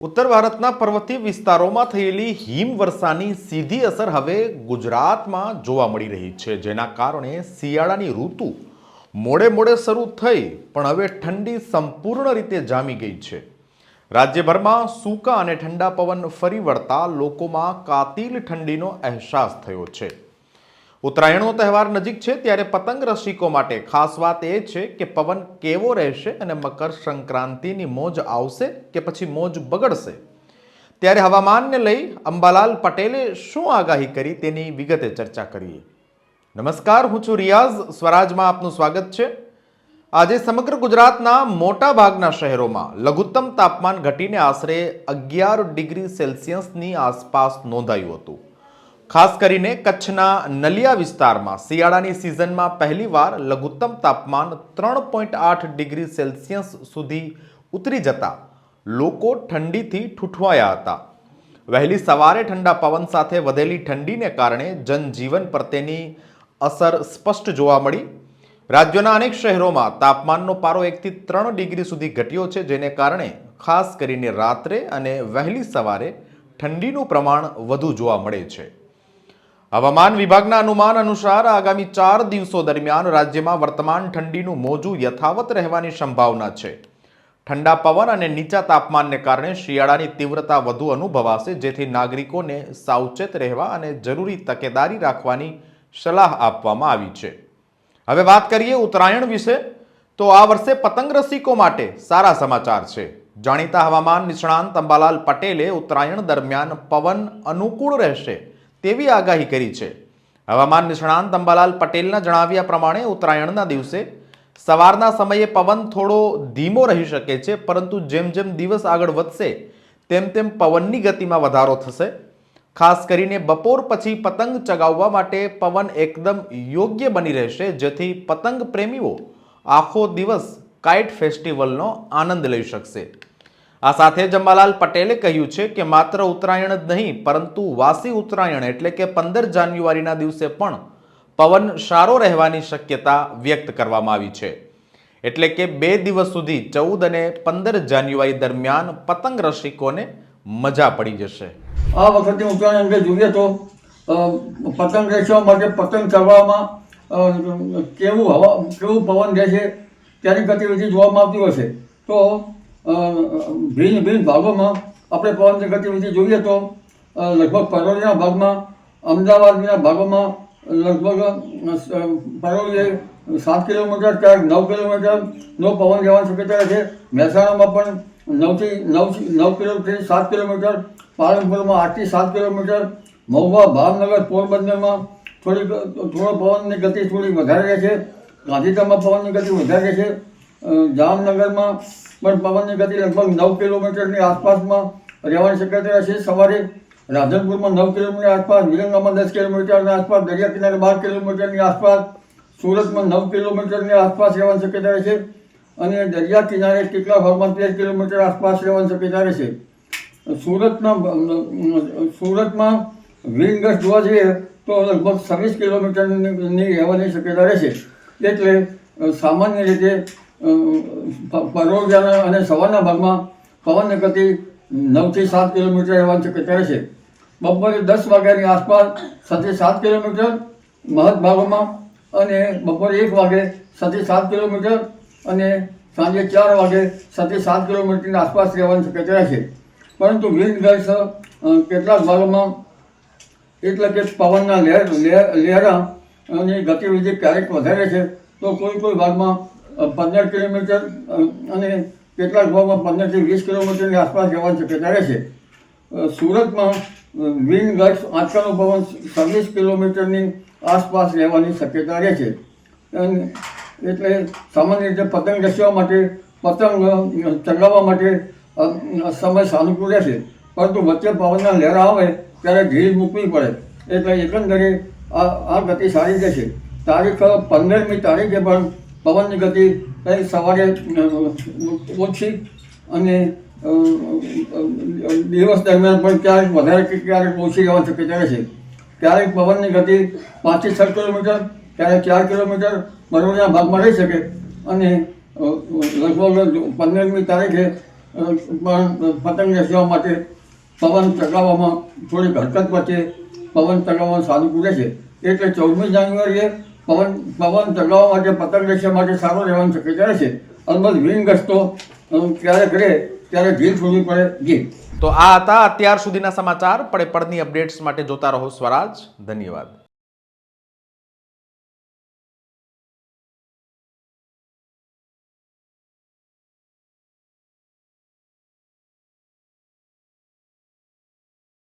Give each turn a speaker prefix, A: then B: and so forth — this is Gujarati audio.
A: ઉત્તર ભારતના પર્વતીય વિસ્તારોમાં થયેલી હિમવર્ષાની સીધી અસર હવે ગુજરાતમાં જોવા મળી રહી છે, જેના કારણે શિયાળાની ઋતુ મોડે મોડે શરૂ થઈ, પણ હવે ઠંડી સંપૂર્ણ રીતે જામી ગઈ છે. રાજ્યભરમાં સૂકા અને ઠંડા પવન ફરી વળતા લોકોમાં કાતિલ ઠંડીનો અહેસાસ થયો છે. ઉત્તરાયણનો તહેવાર નજીક છે ત્યારે પતંગ રસિકો માટે ખાસ વાત એ છે કે પવન કેવો રહેશે અને મકર સંક્રાંતિની મોજ આવશે કે પછી મોજ બગડશે? ત્યારે હવામાનને લઈ અંબાલાલ પટેલે શું આગાહી કરી તેની વિગતે ચર્ચા કરીએ. નમસ્કાર, હું છું રિયાઝ. સ્વરાજમાં આપનું સ્વાગત છે. આજે સમગ્ર ગુજરાતના મોટા ભાગના શહેરોમાં લઘુત્તમ તાપમાન ઘટીને આશરે અગિયાર ડિગ્રી સેલ્સિયસની આસપાસ નોંધાયું હતું. ખાસ કરીને કચ્છના નલિયા વિસ્તારમાં શિયાળાની સિઝનમાં પહેલીવાર લઘુત્તમ તાપમાન ત્રણ પોઈન્ટ આઠ ડિગ્રી સેલ્સિયસ સુધી ઉતરી જતા લોકો ઠંડીથી ઠૂઠવાયા હતા. વહેલી સવારે ઠંડા પવન સાથે વધેલી ઠંડીને કારણે જનજીવન પર તેની અસર સ્પષ્ટ જોવા મળી. રાજ્યના અનેક શહેરોમાં તાપમાનનો પારો એકથી ત્રણ ડિગ્રી સુધી ઘટ્યો છે, જેને કારણે ખાસ કરીને રાત્રે અને વહેલી સવારે ઠંડીનું પ્રમાણ વધુ જોવા મળે છે. હવામાન વિભાગના અનુમાન અનુસાર આગામી ચાર દિવસો દરમિયાન રાજ્યમાં વર્તમાન ઠંડીનું મોજું યથાવત રહેવાની સંભાવના છે. ઠંડા પવન અને નીચા તાપમાનને કારણે શિયાળાની તીવ્રતા વધુ અનુભવાશે, જેથી નાગરિકોને સાવચેત રહેવા અને જરૂરી તકેદારી રાખવાની સલાહ આપવામાં આવી છે. હવે વાત કરીએ ઉત્તરાયણ વિશે, તો આ વર્ષે પતંગ રસિકો માટે સારા સમાચાર છે. જાણીતા હવામાન નિષ્ણાંત અંબાલાલ પટેલે ઉત્તરાયણ દરમિયાન પવન અનુકૂળ રહેશે. તેવી આગાહી કરી છે. હવામાન નિષ્ણાંત અંબાલાલ પટેલના જણાવ્યા પ્રમાણે ઉત્તરાયણના દિવસે સવારના સમયે પવન થોડો ધીમો રહી શકે છે, પરંતુ જેમ જેમ દિવસ આગળ વધશે, તેમ તેમ પવનની ગતિમાં વધારો થશે. ખાસ કરીને બપોર પછી પતંગ ચગાવવા માટે પવન એકદમ યોગ્ય બની રહેશે, જેથી પતંગ પ્રેમીઓ આખો દિવસ કાઇટ ફેસ્ટિવલનો આનંદ લઈ શકશે. આ સાથે જ પટેલે કહ્યું છે કે માત્ર ઉત્તરાયણ જ નહીં, પરંતુ વાસી ઉત્તરાયણ એટલે કે પંદર જાન્યુઆરીના દિવસે પણ પવન સારો રહેવાની શક્યતા વ્યક્ત કરવામાં આવી છે. એટલે કે બે દિવસ સુધી ચૌદ અને પંદર જાન્યુઆરી દરમિયાન પતંગ રસિકોને મજા પડી જશે.
B: આ વખતે ઉત્તરાયણ અંગે જોઈએ તો પતંગ રસવા માટે પતંગ ચડવામાં કેવું હવા, કેવું પવન રહેશે તેની ગતિવિધિ જોવામાં આવતી હશે તો ભિન્ન ભિન્ન ભાગોમાં આપણે પવનની ગતિવિધિ જોઈએ તો લગભગ પરોળીના ભાગમાં, અમદાવાદના ભાગોમાં લગભગ પરોળીએ સાત કિલોમીટર ક્યાંક નવ કિલોમીટરનો પવન જવાની શક્યતા છે. મહેસાણામાં પણ નવથી નવ નવ કિલોમીટર સાત કિલોમીટર, પાલનપુરમાં આઠથી સાત કિલોમીટર, મહુવા, ભાવનગર, પોરબંદરમાં થોડીક, થોડો પવનની ગતિ થોડી વધારે રહે છે. ગાંધીધામમાં પવનની ગતિ વધારે રહે છે. જામનગરમાં પણ પવનની ગતિ લગભગ નવ કિલોમીટરની આસપાસમાં રહેવાની શક્યતા રહેશે સવારે રાધનપુરમાં નવ કિલોમીટર આસપાસ, વિરંગામાં દસ કિલોમીટરની આસપાસ, દરિયા કિનારે બાર કિલોમીટરની આસપાસ, સુરતમાં નવ કિલોમીટરની આસપાસ રહેવાની શક્યતા રહેશે અને દરિયા કિનારે કેટલા ભાગમાં તેર કિલોમીટર આસપાસ રહેવાની શક્યતા રહેશે સુરતના સુરતમાં વિન્ડ જોવા જઈએ તો લગભગ છવ્વીસ કિલોમીટરની રહેવાની શક્યતા રહેશે. એટલે સામાન્ય રીતે અ, અને સવારના ભાગમાં પવનને ગતિ નવથી સાત કિલોમીટર રહેવાની કરે છે. બપોરે દસ વાગ્યાની આસપાસ સાથે સાત કિલોમીટર મહદ ભાગોમાં અને બપોરે એક વાગે સાથે સાત કિલોમીટર અને સાંજે ચાર વાગે સાથે સાત કિલોમીટરની આસપાસ રહેવાની શક્યતા રહેશે પરંતુ વિન્ડ ગર્લ્સ કેટલાક ભાગોમાં એટલે કે પવનના લહેર લહેર- લહેરા અને ગતિવિધિ ક્યારેક વધારે છે તો કોઈ કોઈ ભાગમાં પંદર કિલોમીટર અને કેટલાક ભાવમાં પંદરથી વીસ કિલોમીટરની આસપાસ જવાની શક્યતા રહેશે સુરતમાં વિન ગટ્સ આંચકાનું ભવન છવ્વીસ કિલોમીટરની આસપાસ રહેવાની શક્યતા રહે છે. એટલે સામાન્ય રીતે પતંગ ઘસવા માટે, પતંગ ચગાવવા માટે સમય સાનુકૂળ રહેશે. પરંતુ વચ્ચે પવનના લહેરા આવે ત્યારે ઢીલ મૂકવી પડે. એટલે એકંદરે આ આ ગતિ સારી રહેશે. તારીખ પંદરમી તારીખે પણ પવનની ગતિ સવારે ઓછી અને દિવસ દરમિયાન પણ ક્યારેક વધારે કે ક્યારેક ઓછી રહેવા શક્યતા રહેશે. ક્યારેક પવનની ગતિ પાંચથી છ કિલોમીટર, ક્યારેક ચાર કિલોમીટર બરોબરના ભાગમાં રહી શકે અને લગભગ પંદરમી તારીખે પણ પતંગ રચવા માટે પવન ચગાવવામાં થોડીક હરકત વચ્ચે પવન ચગાવવાનું રહે છે. એટલે ચૌદમી જાન્યુઆરીએ પવન પવન ચગાવવા માટે, પતંગ રચવા માટે સારો રહેવાની શક્યતા રહેશે અલબત્ત વિન ગસ્તો ક્યારેક રહે ત્યારે ઢીલ છોડવી પડે, જી.
A: તો આ હતા અત્યાર સુધીના સમાચાર. પડે પડની અપડેટ્સ માટે જોતા રહો સ્વરાજ. ધન્યવાદ.